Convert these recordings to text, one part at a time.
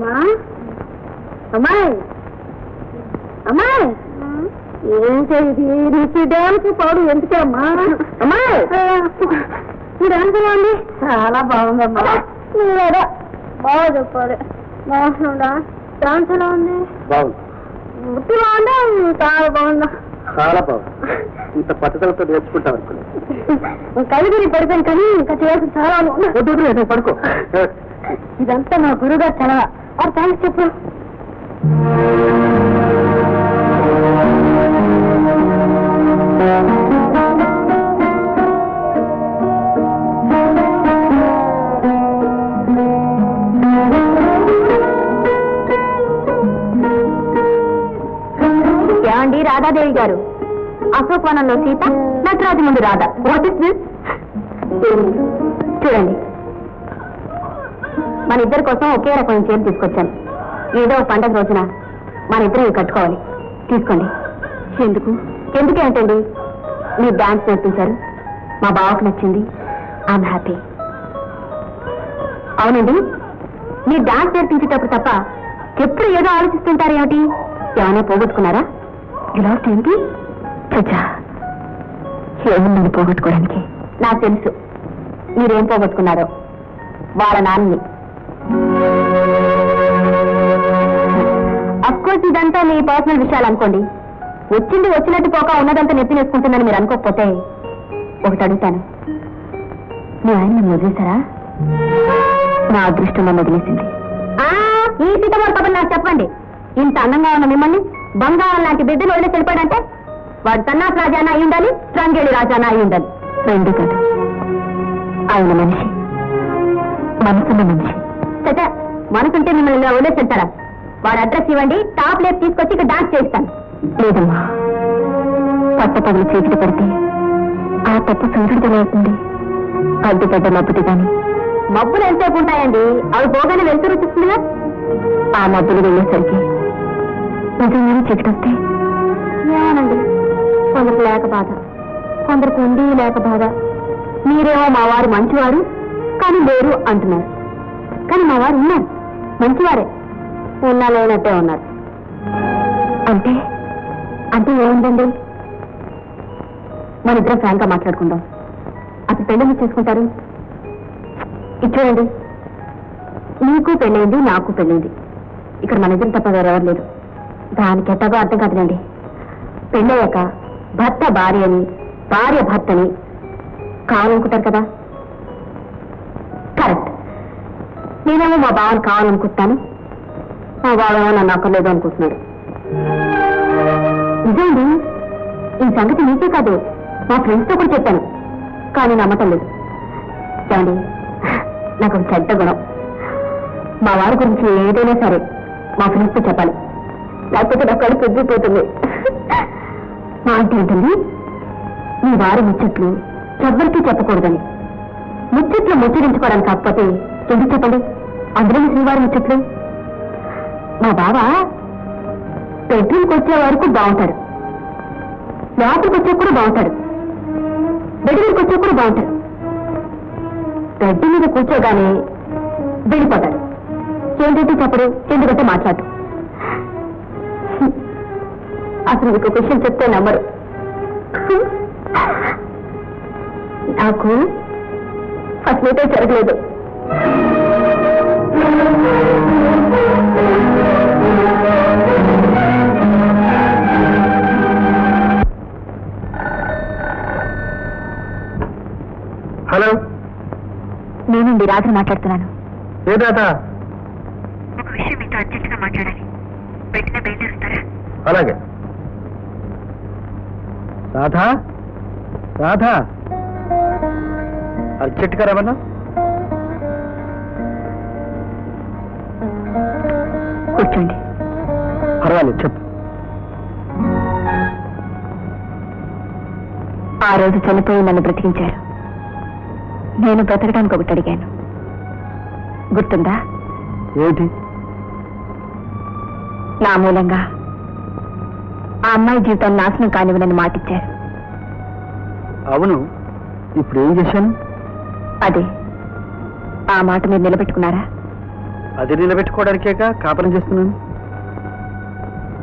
అమ్మా? అమ్మాయి? అమ్మాయి? ఏంటి ఇది నీకు డ్యాన్స్ పాడు ఎందుకే అమ్మా? అమ్మాయి? ఈ డ్యాన్స్ ఎలా ఉంది? చాలా బాగుందమ్మా. మీరేదో బాగా చెప్పాలి. బాగుందా? డాన్స్ ఎలా ఉంది? బాగుంది. ముట్టి బాగుందా? చాలా బాగుందా? చాలా బాగుంది. ఇంత పట్టుదలతో నేర్చుకుంటాం అనుకున్నాను కలిగిరి పడిపోయింది కానీ ఇంకా చేయాల్సి చాలా. వద్దు పడుకో. ఇదంతా మా గురుగారు చలవ వారు థ్యాంక్స్ చెప్పు. ఏమండి రాధాదేవి గారు? అశోక్వనంలో సీత నటరాజు ముందు రాధా. వాట్ ఇస్ దిస్ చూడండి. మన ఇద్దరి కోసం ఒకే రకమైన చీర తీసుకొచ్చాను ఏదో పండగ రోజున మన ఇద్దరు కట్టుకోవాలి. తీసుకోండి. ఎందుకు? ఎందుకేంటండి మీరు డాన్స్ నేర్పించారు మా బావకు నచ్చింది. ఐఎమ్ హ్యాపీ అవునండి. మీరు డాన్స్ నేర్పించేటప్పుడు తప్ప ఎప్పుడు ఏదో ఆలోచిస్తుంటారు ఏమిటి? ఏమైనా పోగొట్టుకున్నారా? ఇలా ఏంటి? చచ్చా ఏముందని పోగొట్టుకోవడానికి? నాకు తెలుసు. మీరేం పోగొట్టుకున్నారో. వాళ్ళ నాన్నని. కోర్స్ ఇదంతా మీ పర్సనల్ విషయాలు అనుకోండి. వచ్చింది వచ్చినట్టు పోక ఉన్నదంతా నెత్తినేసుకుంటుందని మీరు అనుకోకపోతే ఒకటి అడుగుతాను. మీ ఆయన నన్ను వదిలేశారా? నా అదృష్టం నన్ను వదిలేసింది. ఈ సీతమ్మ కబుర్లు నాకు చెప్పండి. ఇంత అందంగా ఉన్న మిమ్మల్ని బంగారం లాంటి బిడ్డలు వదిలేసి వెళ్ళిపోయాడంటే వాడు సన్నాఫ్ రాజానా అయి ఉండాలి రంగేడి రాజానా అయి ఉండాలి. రెండు కాదు ఆయన మనిషి. మనసున్న మనిషి. చచ్చా మనసుంటే మిమ్మల్ని వదిలేసి వెళ్తారా? వాడు అడ్రస్ ఇవ్వండి టాప్ లేపు తీసుకొచ్చి ఇక్కడ డాన్స్ చేస్తాను. లేదమ్మా. పట్ట పగులు చీకటి పడితే ఆ తప్పు సూర్యుడితో అవుతుంది. అడ్డుపడ్డ మబ్బుది గాని మబ్బులు ఎంతసేపు ఉంటాయండి? అవి పోగానే వెళ్తూ చూస్తుందిగా ఆ మబ్బులు వెళ్ళేసరికి నిజంగానే చీకటి వస్తే ఏమోనండి కొందరికి లేక బాధ. కొందరికి ఉండి లేక బాధ. మీరేమో మా వారు మంచివారు కానీ లేరు అంటున్నారు. కానీ మా వారు ఉన్నారు. మంచివారే. ఉన్నా లేనట్టే ఉన్నారు. అంటే అంటే ఏముందండి? మన ఇద్దరం ఫ్రాంక్గా మాట్లాడుకుందాం. అతను పెళ్ళి చేసుకుంటారు? ఇది చూడండి నీకు పెళ్ళైంది నాకు పెళ్ళైంది. ఇక్కడ మన ఇద్దరు తప్ప వేరెవరు లేరు. దానికి ఎట్టగో అర్థం కాదులేండి. పెళ్ళయ్యాక భర్త భార్య అని భార్య భర్తని కావాలనుకుంటారు కదా? కరెక్ట్. నేనేమో మా బావని కావాలనుకుంటాను మా బావేమో నన్ను అక్కర్లేదు అనుకుంటున్నాడు. నిజండి ఈ సంగతి నీకే కాదు మా ఫ్రెండ్స్తో కూడా చెప్పాను. కానీ నమ్మటం లేదు. ఏమండి? నాకు ఒక చెడ్డ గుణం. మా వారి గురించి ఏదైనా సరే మా ఫ్రెండ్స్తో చెప్పాలి. లేకపోతే నా కడుపు ఎగ్గిపోతుంది మా ఆంటీ ఉంటుంది మీ వారి ముచ్చట్లు ఎవ్వరికీ చెప్పకూడదని. ముచ్చట్లు ముచ్చరించుకోవడానికి కాకపోతే ఎందుకు చెప్పండి? అందులో శ్రీవారి ముచ్చట్లు. మా బావ బెడ్రూమ్కి వచ్చే వరకు బాగుంటాడు. లోపలికి వచ్చే కూడా బాగుంటాడు. బెడ్ మీదకి వచ్చే కూడా బాగుంటాడు. బెడ్ మీద కూర్చోగానే వెళ్ళిపోతాడు. ఏంటంటే చెప్పడు ఎందుకంటే మాట్లాడు అసలు మీకు ఒక విషయం చెప్తే నమ్మరు. నాకు అసలైతే జరగలేదు. హలో. నేనండి రాత్రి మాట్లాడుతున్నాను. ఏ దాత ఒక విషయం మీతో అర్జెంటుగా మాట్లాడాలి. వెంటనే బయలుదేరుతారా? అలాగే. రాధా? రాధా? అర్జెంట్గా రమన్నా కూర్చోండి. పర్వాలేదు చెప్పు. ఆ రోజు చనిపోయి నన్ను బ్రతికించారు. నేను బ్రతకడానికి ఒకటి అడిగాను. గుర్తుందా? ఏమిటి? నా మూలంగా ఆ అమ్మాయి జీవితం నాశనం కానివ్వనని మాటిచ్చారు. అవును. ఇప్పుడు ఏం చేశాను? అదే. ఆ మాట మీరు నిలబెట్టుకున్నారా? అది నిలబెట్టుకోవడానికేగా కాపరం చేస్తున్నాను?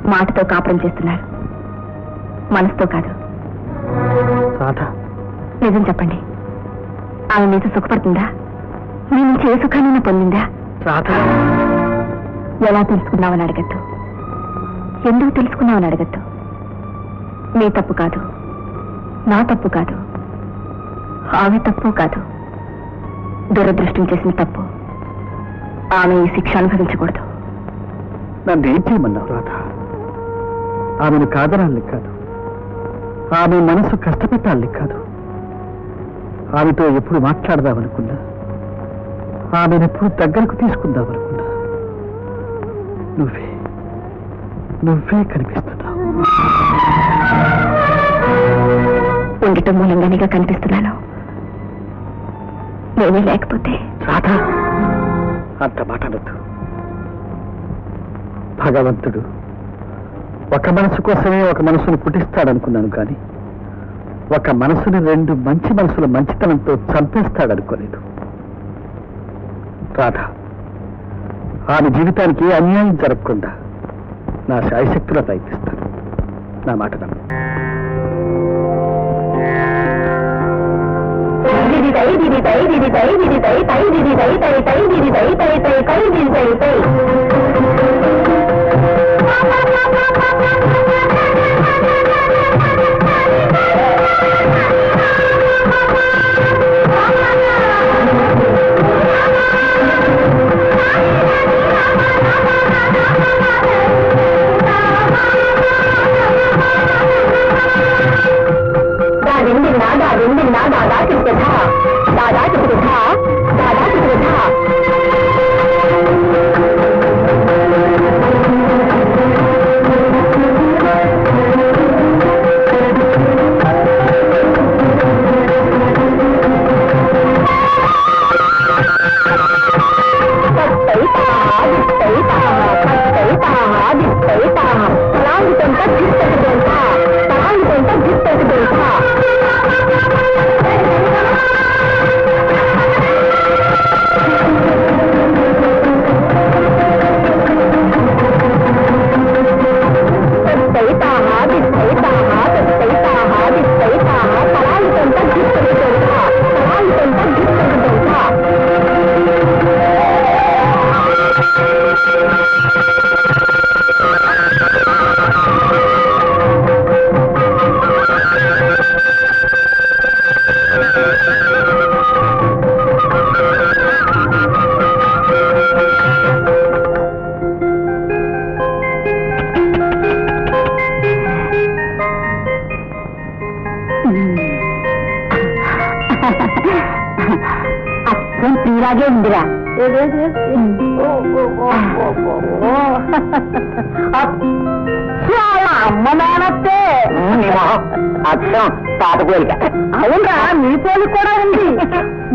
మాటతో కాపురం చేస్తున్నారు. మనసుతో కాదు. నిజం చెప్పండి. ఆమె మీతో సుఖపడుతుందా? మీ నుంచి ఏ సుఖాన్ని పొందిందా? రాధా. ఎలా తెలుసుకున్నావని అడగద్దు. ఎందుకు తెలుసుకున్నావని అడగద్దు. మీ తప్పు కాదు. నా తప్పు కాదు. ఆమె తప్పు కాదు. దురదృష్టం చేసిన తప్పు. ఆమె ఈ శిక్ష అనుభవించకూడదు. నన్ను ఏం చేయమన్నావు రాధా? ఆమెను కాదనాలి కాదు. ఆమె మనసు కష్టపెట్టాలి కాదు. ఆమెతో ఎప్పుడు మాట్లాడదామనుకున్నా? ఆమెను ఎప్పుడు దగ్గరకు తీసుకుందామనుకున్నా? నువ్వే నువ్వే కనిపిస్తున్నావు. ఉండటం మూలంగానిగా కనిపిస్తున్నాను. నేనే లేకపోతే రాధా అంత మాట అనొద్దు. భగవంతుడు ఒక మనసు కోసమే ఒక మనసును పుట్టిస్తాడనుకున్నాను కానీ ఒక మనసుని రెండు మంచి మనసుల మంచితనంతో చంపేస్తాడనుకోలేదు. రాధ ఆమె జీవితానికి అన్యాయం జరగకుండా నా శాయశక్తుల ప్రయత్నిస్తాను. నా మాట నమ్ము. తీరాగే ఉందిరా. అమ్మ అర్థం తాత కోరిక అవునరా నీ పోలి కూడా ఉంది.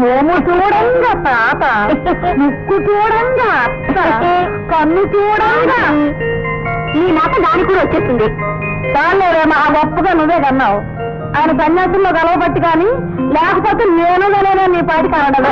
మోము చూడంగా తాత. ముక్కు చూడంగా అత్త. కన్ను చూడంగా. నీ మాట దానికి కూడా వచ్చేసింది దానిలోనే మా గొప్పగా నువ్వే కన్నావు. ఆయన సన్యాసంలో గలవబట్టి కానీ లేకపోతే నేను నీ పాటి కారణం